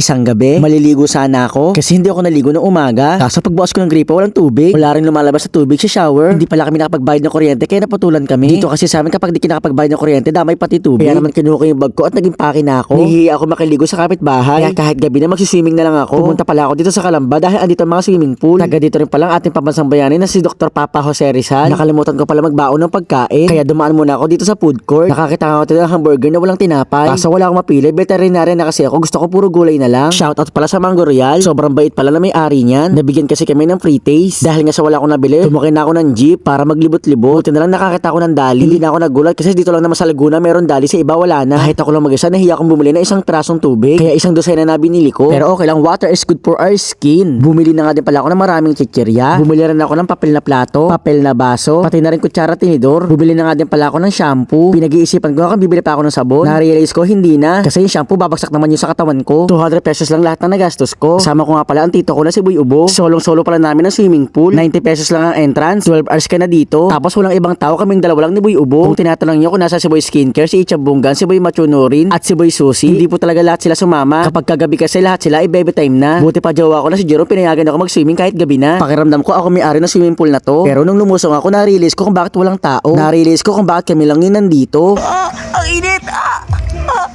Isang gabi, maliligo sana ako kasi hindi ako naligo ng umaga. Kaso pagbukas ko ng gripo, walang tubig. Wala rin lumalabas sa tubig sa shower. Hindi pala kami nakapagbayad ng kuryente kaya napatulan kami. Dito kasi sa amin kapag di ka nakapagbayad ng kuryente, damay pati tubig. Kaya naman kinuha ko yung bag ko at naging pake na ako. Nahihiya ako makiligo sa kapitbahay. Kaya kahit gabi na magsiswimming na lang ako. Pumunta pala ako dito sa Kalamba dahil andito ang mga swimming pool. Taga dito rin pala ang ating pambansang bayani na si Dr. Papa Jose Rizal. Nakalimutan ko pala magbaon ng pagkain. Kaya dumaan muna ako dito sa food court. Nakakita ako ng hamburger na walang tinapay. Kaso wala akong mapili. Veterinarian na kasi ako. Gusto ko puro gulay na lang. Shoutout pala sa Mango Royal. Sobrang bait pala na may-ari niyan. Nabigyan kasi kami ng free taste. Dahil nga sa wala akong nabili, tumakay na ako ng jeep para maglibot-libot. Buti na lang nakakita ako ng dali. Hindi na ako nagulat kasi dito lang naman sa Laguna meron dali sa iba wala na. Kahit ako lang mag-isa, nahiya akong bumili ng isang pirasong tubig. Kaya isang dosena na binili ko. Pero okay lang, water is good for our skin. Bumili na nga din pala ako ng maraming chichirya. Bumili rin ako ng papel na plato, papel na baso, pati na rin kutsara tinidor. Bumili na nga din pala ako ng shampoo. Pinag-iisipan ko kung bibili pa ako ng sabon. Na-realize ko hindi na. Kasi yung shampoo babagsak naman yun sa katawan ko. 200 pesos lang lahat ng nagastos ko. Kasama ko nga pala ang tito ko na si Boy Ubo. Solong-solo pala namin ng swimming pool. 90 pesos lang ang entrance. 12 hours ka na dito. Tapos walang ibang tao kaming dalawa lang ni Boy Ubo. Kung tinatanong nyo kung nasa si Boy Skincare, si Icha Bungan, si Boy Machunurin, at si Boy Susi, hindi po talaga lahat sila sumama. Kapag kagabi kasi lahat sila ay baby time na. Buti pa jowa ko na si Jerome pinayagan ako mag-swimming kahit gabi na. Pakiramdam ko ako may-ari ng swimming pool na to. Pero nung lumusong ako, na-realize ko kung bakit walang tao. Na-realize ko kung bakit kami lang yun nandito. Ah, ang init! Ah! Ah!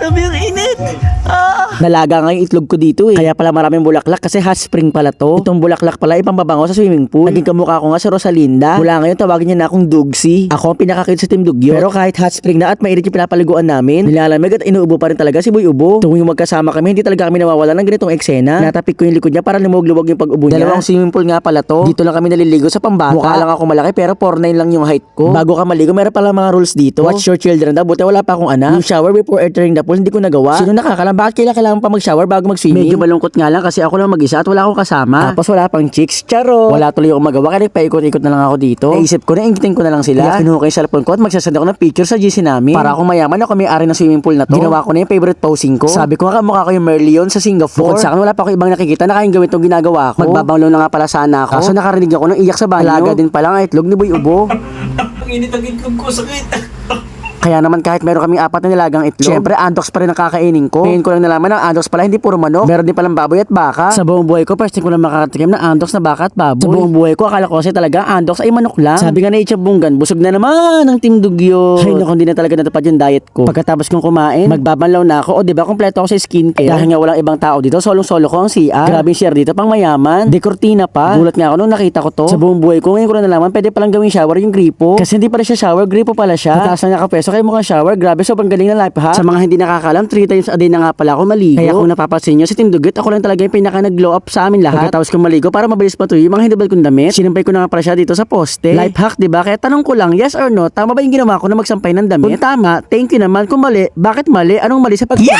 Grabe ang init! Ah! Nalaga nga yung itlog ko dito eh. Kaya pala maraming bulaklak kasi hot spring pala to. Itong bulaklak pala ipambabango sa swimming pool. Naging kamukha ko nga si Rosalinda. Mula ngayon tawagin niya na akong Dugsi. Ako ang pinakakit sa team Dugyo. Pero kahit hot spring na at mainit yung pinapaliguan namin, nilalamig at inuubo pa rin talaga si Boy Ubo. Tuwing magkasama kami, hindi talaga kami nawawala ng ganitong eksena. Natapik ko yung likod niya para lumog-luwag yung pag-ubo niya. Dalawang swimming pool nga pala to. Dito lang kami naliligo sa pambata. Mukha lang ako malaki pero 4'9 lang yung height ko. Bago ka maligo, meron pala mga rules dito. Watch your children daw. Buti wala pa akong anak. Yung shower before entering the pool, hindi ko nagawa. Sino nakakalam? Bakit kailangan kailangan pa mag-shower bago mag-swimming? Medyo malungkot nga lang kasi ako lang mag-isa at wala akong kasama. Tapos wala pang chicks. Charo! Wala tuloy akong magawa kaya paikot-ikot na lang ako dito. Naisip ko na, ingitin ko na lang sila. Kaya kinuha ko yung cellphone ko at magsasend ako ng picture sa GC namin. Para akong mayaman ako may-ari ng swimming pool na to. Ginawa ko na yung favorite posing ko. Sabi ko nga kamukha ko yung Merlion sa Singapore. Bukod sa akin, wala pa ako ibang nakikita na kayang gawin itong ginagawa ko. Magbabanglaw na nga pala sana ako. Kaso nakarinig ako ng iyak sa banyo. Alaga din pala ang itlog ni Boy Ubo. Ang init ang itlog ko, sakit! Kaya naman kahit meron kaming apat na nilagang itlog, syempre andox pa rin ang kakainin ko. Ngayon ko lang nalaman na ang andox pala hindi puro manok. Meron din palang baboy at baka. Sa buong buhay ko, first time ko lang makatikim ng andox na baka at baboy. Sa buong buhay ko, akala ko kasi talaga andox ay manok lang. Sabi nga ni Ichabungan, busog na naman ang Team Dugyo. Ay naku, hindi na talaga natupad yung diet ko. Pagkatapos kong kumain, magbabanlaw na ako. O di ba kompleto ako sa skincare. Dahil nga walang ibang tao dito, solong-solo ko ang CR. Grabe yung share dito, pang mayaman. Dekortina pa. Gulat nga ako nung nakita ko to. Sa buong buhay ko, ngayon ko na nalaman, pwede palang gawing shower yung gripo. Kasi hindi pala siya shower, gripo pala siya. Mataas na nakapeso kaya mukhang shower. Grabe, sobrang galing na life hack. Sa mga hindi nakakalam, 3 times a day na nga pala ako maligo. Kaya kung napapansin nyo, sa Team Dugot, ako lang talaga yung pinaka nag-glow up sa amin lahat. Pagkatapos kong maligo para mabilis pa to yung mga hindabal kong damit. Sinampay ko na nga pala siya dito sa poste. Life hack, di ba? Kaya tanong ko lang, yes or no, tama ba yung ginawa ko na magsampay ng damit? Kung tama, thank you naman. Kung mali, bakit mali? Anong mali sa pagsampay?